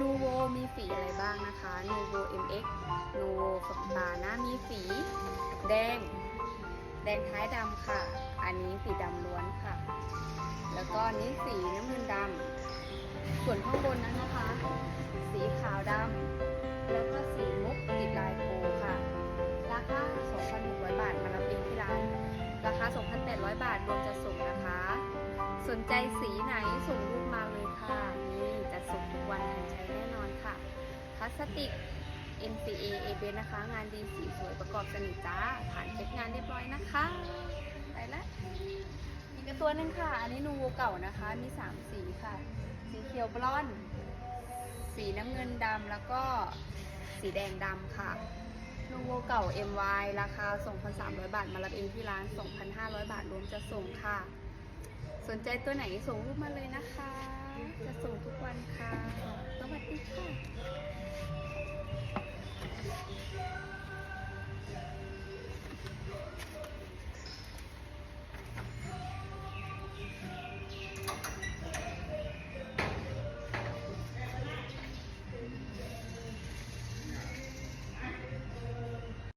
นูโวมีสีอะไรบ้างนะคะนูโว MX นูโวสบตาหนะมีสีแดง แดงท้ายดำค่ะ อันนี้สีดำล้วนค่ะ แล้วก็นี้สีน้ำเงินดำส่วนข้างบนนั้นนะคะ สีขาวดำแล้วก็สีมุกติดลายโพค่ะ ราคา 2,600 บาทมารับเองที่ร้าน ราคา 2,800 บาทรวมจะส่งนะคะ สนใจสีไหนส สติก NCA a b นะคะ งานดีสีสวยประกอบสนิทจ้า ผ่านเช็คงานเรียบร้อยนะคะ ไปละอีกตัวหนึงค่ะ อันนี้นูโวเก่านะคะ มี 3 สีค่ะ สีเขียวบลอนด์สีน้ำเงินดำแล้วก็สีแดงดำค่ะนูโวเก่า MY ราคา 2,300 บาท มารับเองที่ร้าน 2,500 บาทรวมจะส่งค่ะ สนใจตัวไหนส่งรูปมาเลยนะคะ